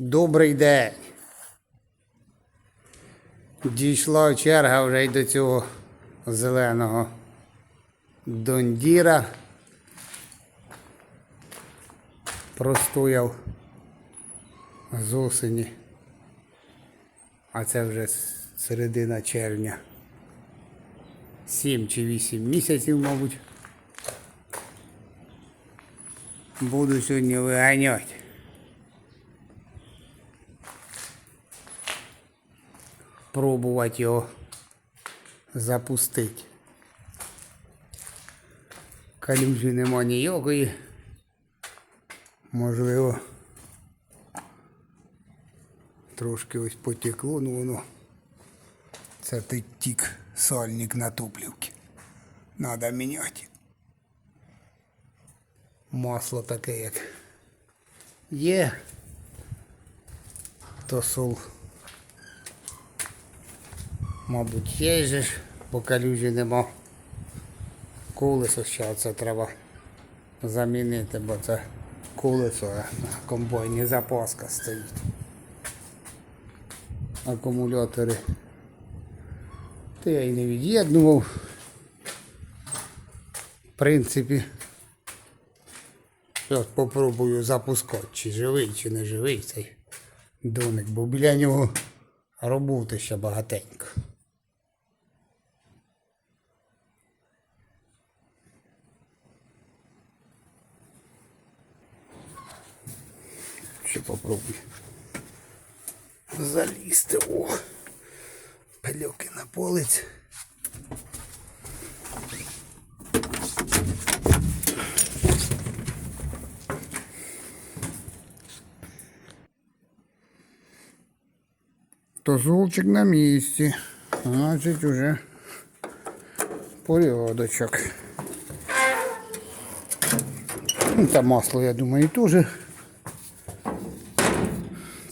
Добрий день. Дійшла черга вже й до цього зеленого дондіра. Простояв з осені. А це вже середина червня. Сім чи вісім місяців, мабуть. Буду сьогодні виганяти. Пробувати його запустити. Калюжі нема ніякої. Можливо. Трошки ось потекло, ну воно. Це ти тік сальник на топлівки. Надо міняти. Масло таке як є. То сол. Мабуть, є же ж, бо калюжі нема. Колесо ще це треба замінити, бо це колесо на комбайні запаска стоїть. Акумулятори. Та я і не від'єднував. В принципі. Зараз попробую запускати, чи живий, чи не живий цей доник, бо біля нього роботи ще багатенько. попробуй залізти. О! Пильоки на полиць. То золчик на місці. Значить уже порядочок. Ну, Та масло, я думаю, теж.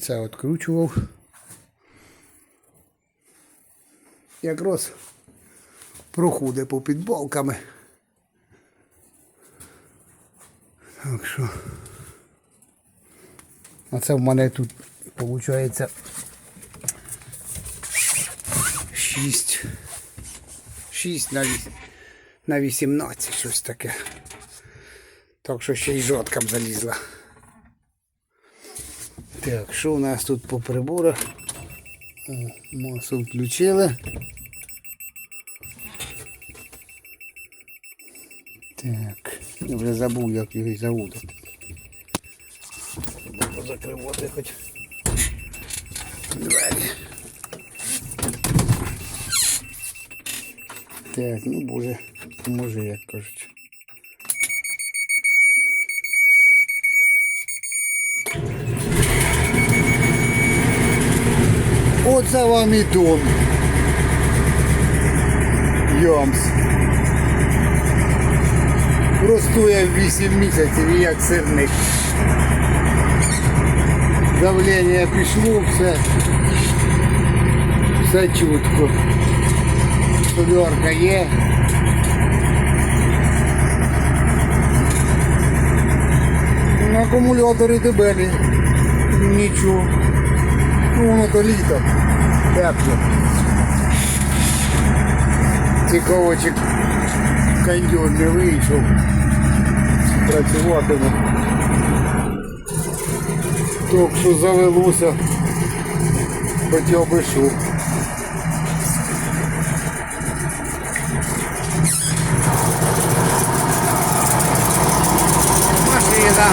Це відкручував. Якраз проходить по підбалками. Так що. А це в мене тут виходить 6. 6 на, віс- на 18, щось таке. Так що ще й жодка б залізла. Так, що у нас тут по приборах? О, Масло включили. Так, я вже забув, як його й зовут. Треба позакривати хоч двері. Так, ну боже, може як кажуть. Оце вам і дом. Йомс. Простує 8 місяців і як сирник. Давлення пішло, все. Все чутко. Солярка є. На акумулятори дебелі. Нічого. Ну воно то літо. Тепло. Цікаво, чи кондьор не вийшов. Працюватиме. Так що завелося. Хоча би що. Машина.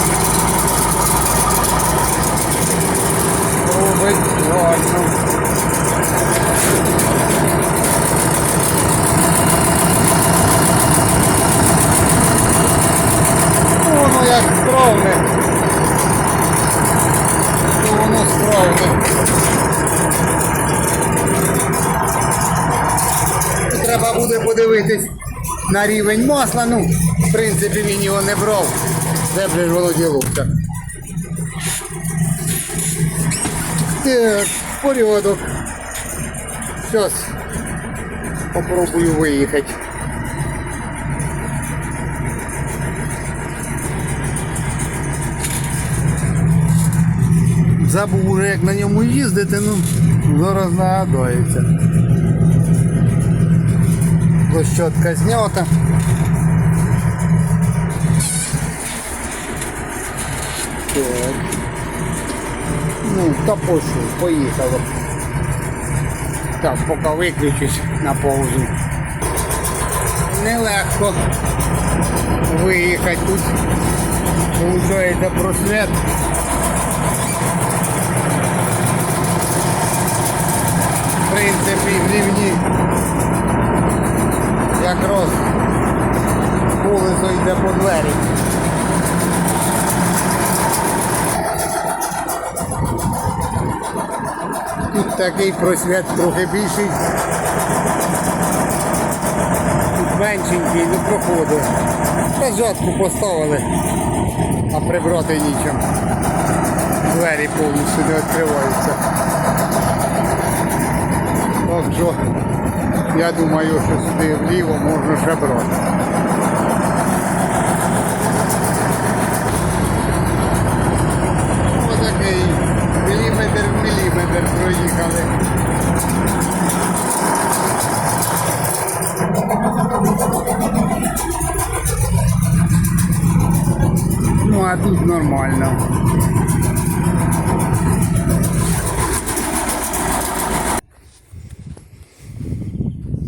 Робить гарно. Ну, Воно як справне. Ну, воно справне. Треба буде подивитись рівень масла. Ну, в принципі, він його не брав. Це вже ж володіловка. Так, порядок. Зараз попробую виїхати. Забув уже як на ньому їздити, ну зараз нагадається. Площадка знята. Так. Ну, та пошли, поїхали. Так, поки виключусь на паузу. Нелегко виїхати тут. Получається просвет. В принципі, в рівні якраз колесо йде по двері. Тут такий просвіт трохи більший. Тут меншенький, не проходить. Та жатку поставили, а прибрати нічим. Двері повністю не відкриваються. Так що я думаю, що сюди вліво можна ще брати. Отакий міліметр в міліметр проїхали. Ну а тут нормально.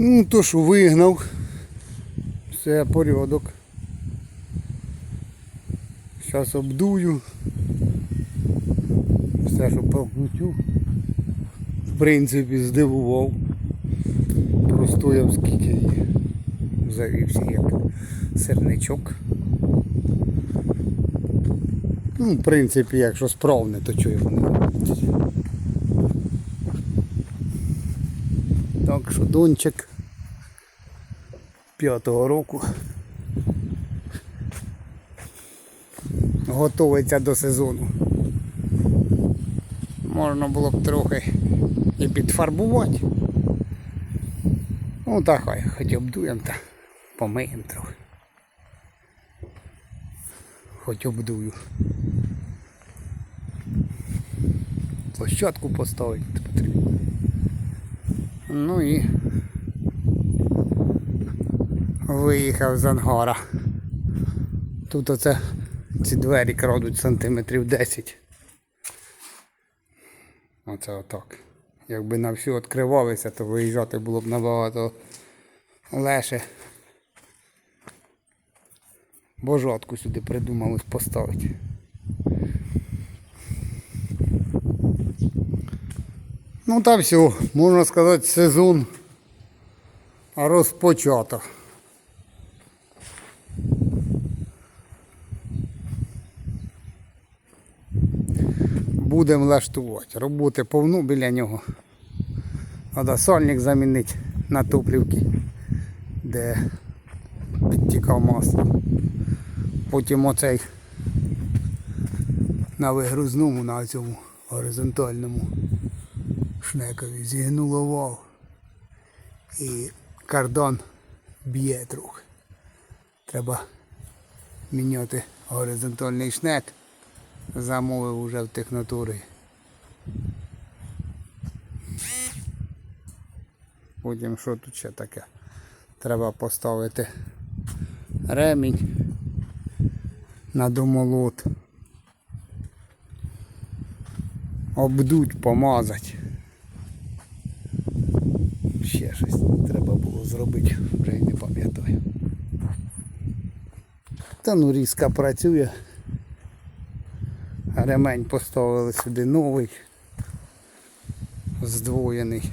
Ну, то що вигнав. Все, порядок. Зараз обдую. Все, що покрутю. В принципі, здивував. Простояв скільки її. Завівся як сирничок. Ну, в принципі, якщо справне, то чого його не. Так що дончик п'ятого року готується до сезону. Можна було б трохи і підфарбувати. Ну так хоч обдуємо та помиємо трохи. Хоч обдую. Площадку поставити потрібно. Ну і виїхав з ангара. Тут оце ці двері крадуть сантиметрів 10. Оце отак. Якби на всю відкривалися, то виїжджати було б набагато легше. Божатку сюди придумали поставити. Ну та все, можна сказати, сезон розпочато. Будемо влаштувати. Роботи повну біля нього. Треба сольник замінити на топлівки, де підтікав масло. Потім оцей на вигрузному, на цьому горизонтальному шнекові зігнуло вал. І кардан б'є трохи. Треба міняти горизонтальний шнек. Замовив уже в технатури. Потім що тут ще таке? Треба поставити ремінь на домолот. Обдуть, помазати. Ще щось треба було зробити, вже й не пам'ятаю. Та ну різка працює. Ремень поставили сюди новий, здвоєний.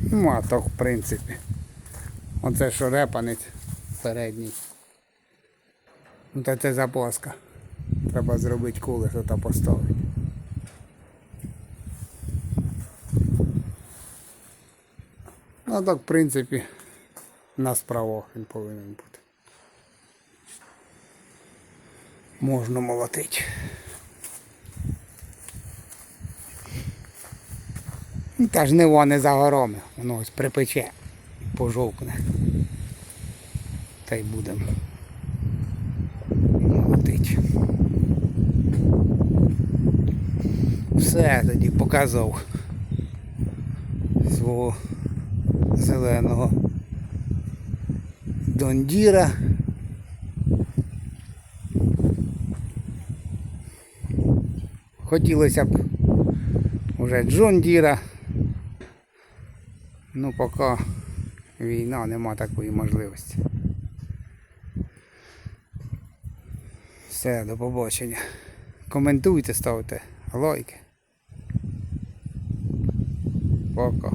Ну, а так, в принципі. Оце що репанець передній. Ну та це запаска. Треба зробити колесо та поставити. Ну так, в принципі, на справах він повинен бути. Можна молотити. Ну, Та ж не не за горами, воно ось припече, пожовкне. Та й будемо молотити. Все, тоді показав свого зеленого Дондіра. Хотілося б уже Джон Діра. Ну, поки війна, нема такої можливості. Все, до побачення. Коментуйте, ставте лайки. Пока.